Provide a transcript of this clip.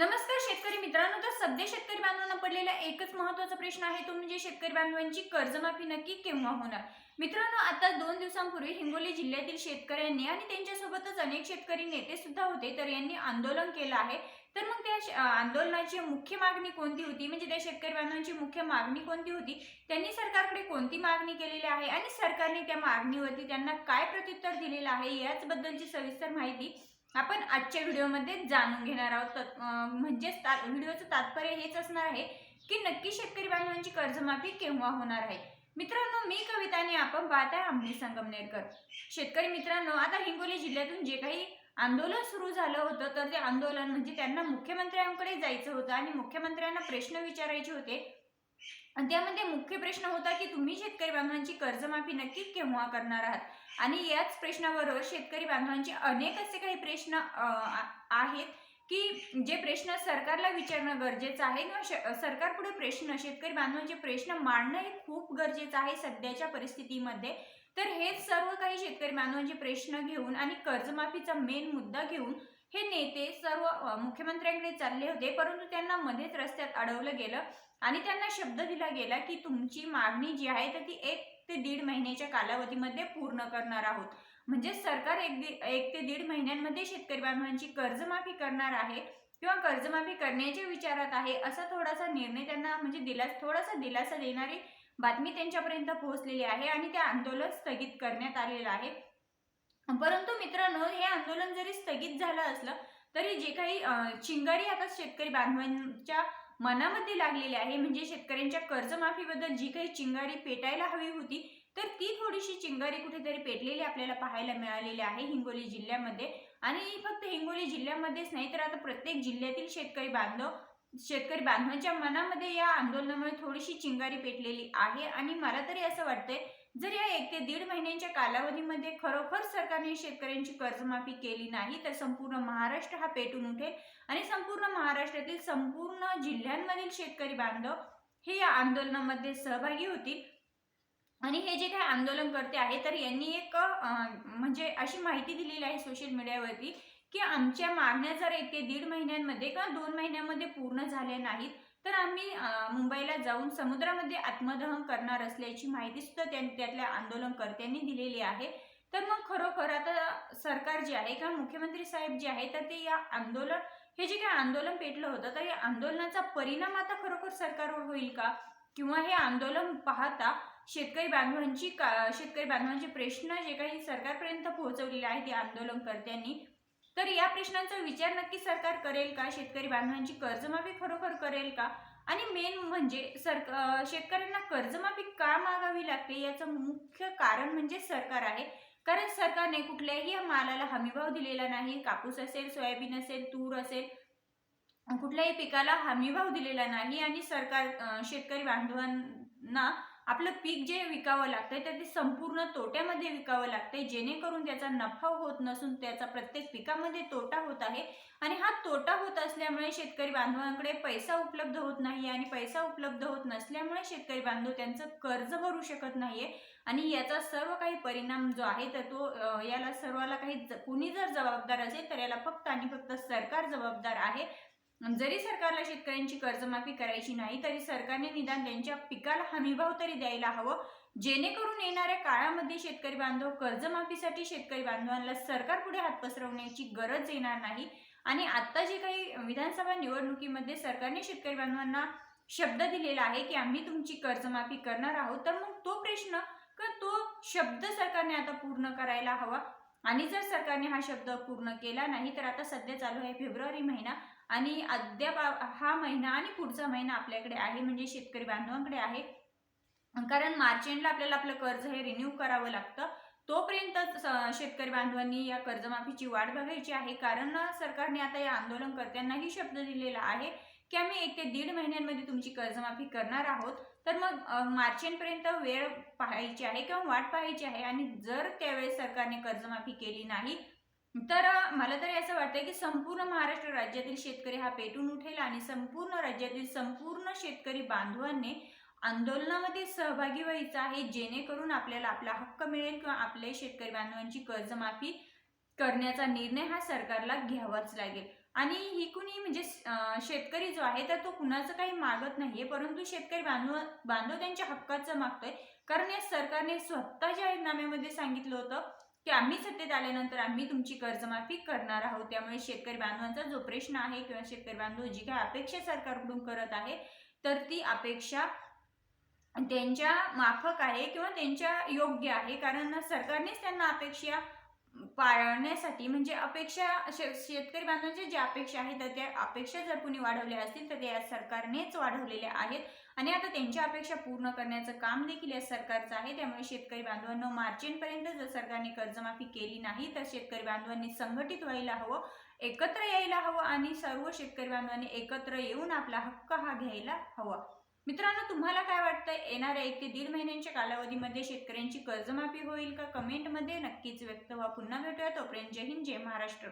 नमस्कार शेतकरी मित्रांनो तर सध्या शेतकरी बांधवांना पडलेला एकच महत्त्वाचा प्रश्न आहे तो म्हणजे शेतकरी बांधवांची कर्जमाफी नक्की केव्हा होणार? मित्रांनो आता दोन दिवसांपूर्वी हिंगोली जिल्ह्यातील शेतकऱ्यांनी आणि त्यांच्यासोबतच अनेक शेतकरी नेते सुद्धा होते तर यांनी आंदोलन केलं आहे. तर मग त्या आंदोलनाची मुख्य मागणी कोणती होती? म्हणजे त्या शेतकरी बांधवांची मुख्य मागणी कोणती होती? त्यांनी सरकारकडे कोणती मागणी केलेली आहे? आणि सरकारने त्या मागणीवरती त्यांना काय प्रत्युत्तर दिलेलं आहे? याचबद्दलची सविस्तर माहिती आपण आजच्या व्हिडिओमध्ये जाणून घेणार आहोत. तत्- म्हणजेच ता- व्हिडिओचं तात्पर्य हेच असणार आहे की नक्की शेतकरी बांधवांची कर्जमाफी केव्हा होणार आहे? मित्रांनो मी कविताने आपण पाहत आहे आम्ही संगमनेरकर. शेतकरी मित्रांनो आता हिंगोली जिल्ह्यातून जे काही आंदोलन सुरू झालं होतं तर ते आंदोलन म्हणजे त्यांना मुख्यमंत्र्यांकडे जायचं होतं आणि मुख्यमंत्र्यांना प्रश्न विचारायचे होते आणि त्यामध्ये मुख्य प्रश्न होता की तुम्ही शेतकरी बांधवांची कर्जमाफी नक्की केव्हा करणार आहात? आणि याच प्रश्नाबरोबर शेतकरी बांधवांचे अनेक असे काही प्रश्न आहेत की जे प्रश्न सरकारला विचारणं गरजेचं आहे किंवा श- सरकारपुढे प्रश्न शेतकरी बांधवांचे प्रश्न मांडणं हे खूप गरजेचं आहे सध्याच्या परिस्थितीमध्ये. तर हेच सर्व काही शेतकरी बांधवांचे प्रश्न घेऊन आणि कर्जमाफीचा मेन मुद्दा घेऊन हे नेते सर्व मुख्यमंत्र्यांकडे चालले होते परंतु त्यांना मध्येच रस्त्यात अडवलं गेलं आणि त्यांना शब्द दिला गेला की तुमची मागणी जी आहे तर ती एक ते दीड महिन्याच्या कालावधीमध्ये पूर्ण करणार आहोत. म्हणजे सरकार एक दी एक ते दीड महिन्यांमध्ये शेतकरी बांधवांची कर्जमाफी करणार आहे किंवा कर्जमाफी करण्याच्या विचारात आहे असा थोडासा निर्णय त्यांना म्हणजे दिला थोडासा दिलासा देणारी बातमी त्यांच्यापर्यंत पोहोचलेली आहे आणि ते आंदोलन स्थगित करण्यात आलेलं आहे. परंतु मित्रांनो हे आंदोलन जरी स्थगित झालं असलं तरी जे काही चिंगारी आता शेतकरी बांधवांच्या मनामध्ये लागलेली आहे म्हणजे शेतकऱ्यांच्या कर्जमाफीबद्दल जी काही चिंगारी पेटायला हवी होती तर ती थोडीशी चिंगारी कुठेतरी पेटलेली आपल्याला पाहायला मिळालेली आहे हिंगोली जिल्ह्यामध्ये. आणि फक्त हिंगोली जिल्ह्यामध्येच नाही तर आता प्रत्येक जिल्ह्यातील शेतकरी बांधव शेतकरी बांधवांच्या मनामध्ये या आंदोलनामुळे थोडीशी चिंगारी पेटलेली आहे आणि मला तरी असं वाटतंय जर या एक ते दीड महिन्यांच्या कालावधीमध्ये खरोखर सरकारने शेतकऱ्यांची कर्जमाफी केली नाही तर संपूर्ण महाराष्ट्र हा पेटून उठेल आणि संपूर्ण महाराष्ट्रातील संपूर्ण जिल्ह्यांमधील शेतकरी बांधव हे या आंदोलनामध्ये सहभागी होतील. आणि हे जे काही आंदोलन करते आहे तर यांनी एक म्हणजे अशी माहिती दिलेली आहे सोशल मीडियावरती की आमच्या मागण्या जर एक ते दीड महिन्यांमध्ये किंवा दोन महिन्यामध्ये पूर्ण झाल्या नाहीत तर आम्ही मुंबईला जाऊन समुद्रामध्ये आत्मदहन करणार असल्याची माहिती सुद्धा त्यां त्यातल्या आंदोलनकर्त्यांनी दिलेली आहे. तर मग खरोखर आता सरकार जे आहे किंवा मुख्यमंत्री साहेब जे आहे तर ते या आंदोलन हे जे काही आंदोलन पेटलं होतं तर या आंदोलनाचा परिणाम आता खरोखर सरकारवर होईल का? किंवा हे आंदोलन पाहता शेतकरी बांधवांची का शेतकरी बांधवांचे प्रश्न जे काही सरकारपर्यंत पोहोचवलेले आहेत या आंदोलनकर्त्यांनी तर या प्रश्नांचा विचार नक्की सरकार करेल का? शेतकरी बांधवांची कर्जमाफी खरोखर करेल का? आणि मेन म्हणजे सरकार शेतकऱ्यांना कर्जमाफी का मागावी लागते याचं मुख्य कारण म्हणजे सरकार आहे. कारण सरकारने कुठल्याही मालाला हमीभाव दिलेला नाही. कापूस असेल सोयाबीन असेल तूर असेल कुठल्याही पिकाला हमीभाव दिलेला नाही. आणि सरकार शेतकरी बांधवांना आपलं पीक जे विकावं लागतंय ते संपूर्ण तोट्यामध्ये विकावं लागतंय. जेणेकरून त्याचा नफा होत नसून त्याचा प्रत्येक पिकामध्ये तोटा होत आहे. आणि हा तोटा होत असल्यामुळे शेतकरी बांधवांकडे पैसा उपलब्ध होत नाही आणि पैसा उपलब्ध होत नसल्यामुळे शेतकरी बांधव त्यांचं कर्ज भरू शकत नाहीये. आणि याचा सर्व काही परिणाम जो आहे तर तो याला सर्वाला काही कुणी जर जबाबदार असेल तर याला फक्त आणि फक्त सरकार जबाबदार आहे. जरी सरकारला शेतकऱ्यांची कर्जमाफी करायची नाही तरी सरकारने निदान त्यांच्या पिकाला हमीभाव तरी द्यायला हवं. जेणेकरून येणाऱ्या काळामध्ये शेतकरी बांधव कर्जमाफीसाठी शेतकरी बांधवांना सरकारपुढे हात पसरवण्याची गरज येणार नाही. आणि आता जे काही विधानसभा निवडणुकीमध्ये सरकारने शेतकरी बांधवांना शब्द दिलेला आहे की आम्ही तुमची कर्जमाफी करणार आहोत तर मग तो प्रश्न किंवा तो शब्द सरकारने आता पूर्ण करायला हवा. आणि जर सरकारने हा शब्द पूर्ण केला नाही तर आता सध्या चालू आहे फेब्रुवारी महिना. आणि अद्याप हा महिना आणि पुढचा महिना आपल्याकडे आहे म्हणजे शेतकरी बांधवांकडे आहे. कारण मार्च एंडला आपल्याला आपलं कर्ज हे रिन्यू करावं लागतं. तोपर्यंत शेतकरी बांधवांनी या कर्जमाफीची वाट बघायची आहे. कारण सरकारने आता या आंदोलनकर्त्यांनाही शब्द दिलेला आहे की आम्ही एक ते दीड महिन्यांमध्ये तुमची कर्जमाफी करणार आहोत. तर मग मार्च एंडपर्यंत वेळ पाहायची आहे किंवा वाट पाहायची आहे. आणि जर त्यावेळेस सरकारने कर्जमाफी केली नाही तर मला तरी असं वाटतं की संपूर्ण महाराष्ट्र राज्यातील शेतकरी हा पेटून उठेल आणि संपूर्ण राज्यातील संपूर्ण शेतकरी बांधवांनी आंदोलनामध्ये सहभागी व्हायचं आहे जेणेकरून आपल्याला आपला हक्क मिळेल किंवा आपले शेतकरी बांधवांची कर्जमाफी करण्याचा निर्णय हा सरकारला घ्यावाच लागेल. आणि ही कुणी म्हणजे शेतकरी जो आहे तर तो कुणाचं काही मागत नाहीये परंतु शेतकरी बांधव बांधव त्यांच्या हक्काचं मागतोय. कारण या सरकारने स्वतः जाहीरनाम्यामध्ये सांगितलं होतं की आम्ही सत्तेत आल्यानंतर आम्ही तुमची कर्जमाफी करणार आहोत. त्यामुळे शेतकरी बांधवांचा जो प्रश्न आहे किंवा शेतकरी बांधव जी काही अपेक्षा सरकारकडून करत आहे तर ती अपेक्षा त्यांच्या माफक आहे किंवा त्यांच्या योग्य आहे. कारण सरकारनेच त्यांना अपेक्षा पाळण्यासाठी म्हणजे अपेक्षा शे- शेतकरी बांधवांच्या ज्या अपेक्षा आहेत तर त्या अपेक्षा जर कुणी वाढवल्या असतील तर त्या सरकारनेच वाढवलेल्या आहेत. आणि आता त्यांच्या अपेक्षा पूर्ण करण्याचं काम देखील या सरकारचं आहे. त्यामुळे शेतकरी बांधवांना मार्चिनपर्यंत जर सरकारने कर्जमाफी केली नाही तर शेतकरी बांधवांनी संघटित व्हायला हवं एकत्र यायला हवं आणि सर्व शेतकरी बांधवांनी एकत्र येऊन आपला हक्क हा घ्यायला हवा. मित्रांनो तुम्हाला काय वाटतं येणाऱ्या एक ते दीड महिन्यांच्या कालावधीमध्ये शेतकऱ्यांची कर्जमाफी होईल का? कमेंटमध्ये नक्कीच व्यक्त व्हा. पुन्हा भेटूया तोपर्यंत. जय हिंद जय महाराष्ट्र.